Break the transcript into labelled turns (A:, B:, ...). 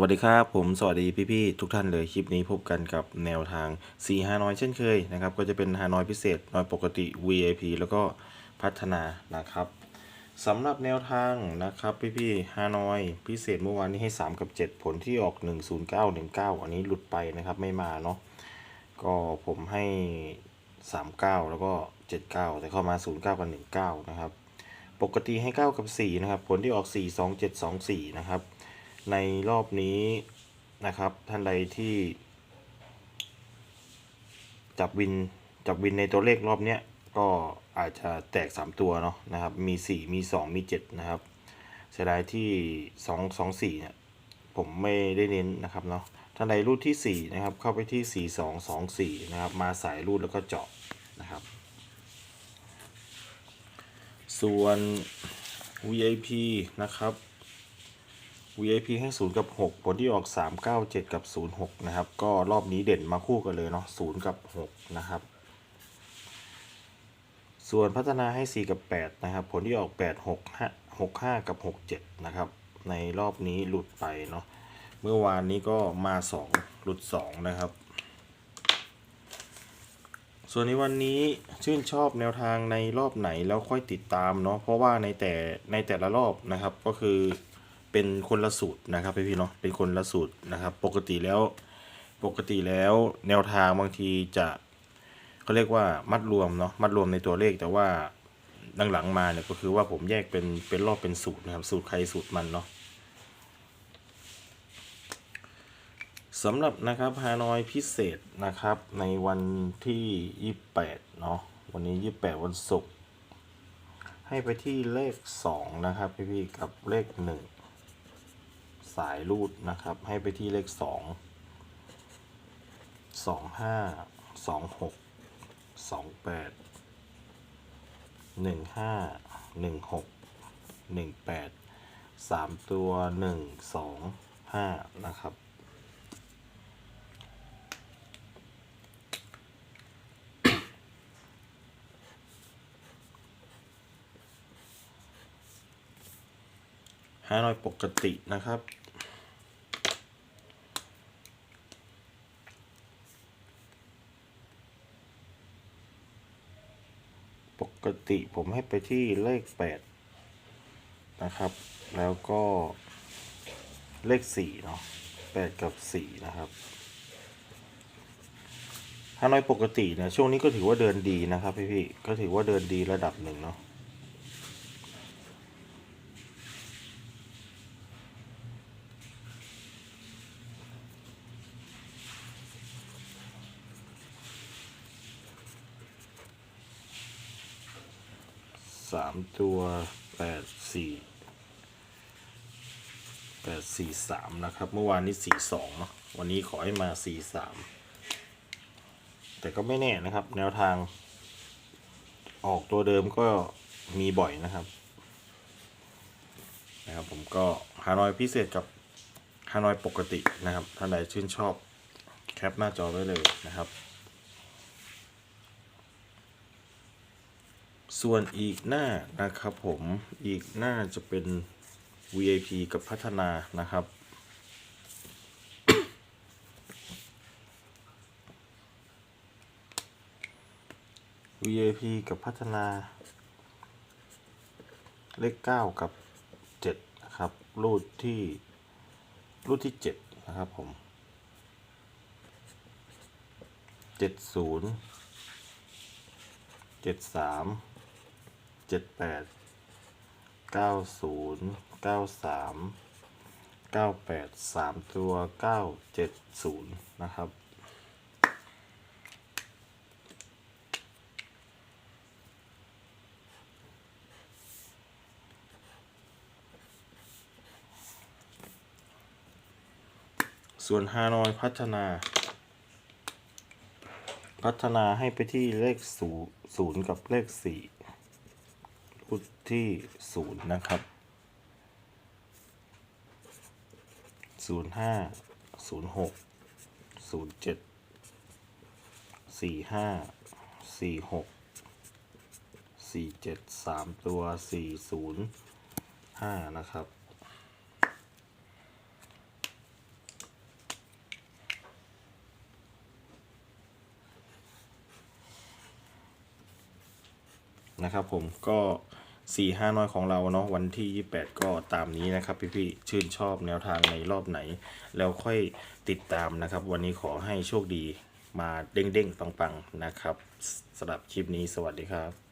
A: วัสดีครับผมสวัสดีพี่ๆทุกท่านเลยคลิปนี้พบกันกับแนวทาง4ฮานอยเช่นเคยนะครับก็จะเป็นฮานอยพิเศษนอยปกติ VIP แล้วก็พัฒนานะครับสำหรับแนวทางนะครับพี่ๆฮานอยพิเศษเมื่อวานนี้ให้ 3 กับ 7 ผลที่ออก 10919 อันนี้หลุดไปนะครับไม่มาเนาะก็ผมให้ 39 แล้วก็ 79 แต่เข้ามา 09 กับ 19 นะครับ ปกติให้ 9 กับ 4 นะครับ ผลที่ออก 4 2 7 2 4 นะครับ ในรอบนี้นะครับ ท่านใดที่จับวินจับวินในตัวเลขรอบเนี้ยก็อาจจะแตก 3 ตัวเนาะนะครับ มี 4 มี 2 มี 7 นะครับเสียดายที่ 2 2 4เนี่ยผมไม่ได้เน้นนะครับเนาะท่านใดรูดที่ 4 นะครับ เข้าไปที่ 4 2 2 4 นะครับ มาสายรูดแล้วก็เจาะนะครับ ส่วน VIP นะครับ VIP ให้ 0 กับ 6 ผลที่ออก 3 9 7 กับ 0 6 นะครับ ก็รอบนี้เด่นมาคู่กันเลยเนาะ0 กับ 6 นะครับ ส่วนพัฒนาให้ 4 กับ 8 นะครับ ผลที่ออก 8 6 6 5 กับ 6 7 นะครับ ในรอบนี้หลุดไปเนาะ เมื่อวานนี้ก็มา 2 หลุด 2 นะครับ ส่วนในวันนี้ชื่นชอบแนวทางในรอบไหนแล้วค่อยติดตามเนาะ เพราะว่าในแต่ในแต่ละรอบนะครับก็คือ เป็นคนละสูตรนะครับพี่ๆเนาะเป็นคนละสูตรนะครับ ปกติแล้วปกติแล้วแนวทางบางทีจะเขาเรียกว่ามัดรวมเนาะมัดรวมในตัวเลขแต่ว่าหลังๆมาเนี่ยก็คือว่าผมแยกเป็นเป็นรอบเป็นสูตรนะครับสูตรใครสูตรมันเนาะสำหรับนะครับฮานอยพิเศษนะครับในวันที่ 28เนาะวันนี้ 28 วันศุกร์ให้ไปที่เลข 2 นะครับพี่ๆกับเลข 1 สายรูดนะครับ ให้ไปที่เลข 2 25 26 28 15 16 18 3 ตัว 1 2 5 นะครับฮานอยปกตินะครับ กติผมให้ไปที่เลขแปดนะครับ แล้วก็เลขสี่เนาะแปดกับสี่นะครับฮานอยปกติเนี่ยช่วงนี้ก็ถือว่าเดินดีนะครับพี่ๆก็ถือว่าเดินดีระดับหนึ่งเนาะ สามตัวแปดสี่แปดสี่สามนะครับ เมื่อวานนี้สี่สองเนาะวันนี้ขอให้มาสี่สามแต่ก็ไม่แน่นะครับ แนวทาง ออกตัวเดิมก็มีบ่อยนะครับนะครับผมก็ฮานอยพิเศษกับฮานอยปกตินะครับท่านใดชื่นชอบแคปหน้าจอไว้เลยนะครับ ส่วนอีกหน้านะครับผมอีกหน้าจะเป็น VIP กับพัฒนานะครับ VIP กับพัฒนา เลข 9 กับ 7 นะครับ รูดที่ รูดที่ 7 นะครับผม 70เจ็ดสามเจ็ดแปดเก้าศูนย์เก้าสามเก้าแปดสามตัวเก้าเจ็ดศูนย์นะครับส่วนฮานอยพัฒนา พัฒนาให้ไปที่เลขศูนย์กับเลขสี่ ที่ศูนย์นะครับศูนย์ห้าศูนย์หกศูนย์เจ็ดสี่ห้าสี่หกสี่เจ็ดสามตัวสี่ศูนย์ห้านะครับนะครับผมก็ สี่ห้าน้อยของเราเนาะวันที่ 28 ก็ตามนี้นะครับพี่ๆชื่นชอบแนวทางในรอบไหน แล้วค่อยติดตามนะครับ วันนี้ขอให้โชคดีมาเด้งๆ ปังๆ นะครับสำหรับคลิปนี้สวัสดีครับ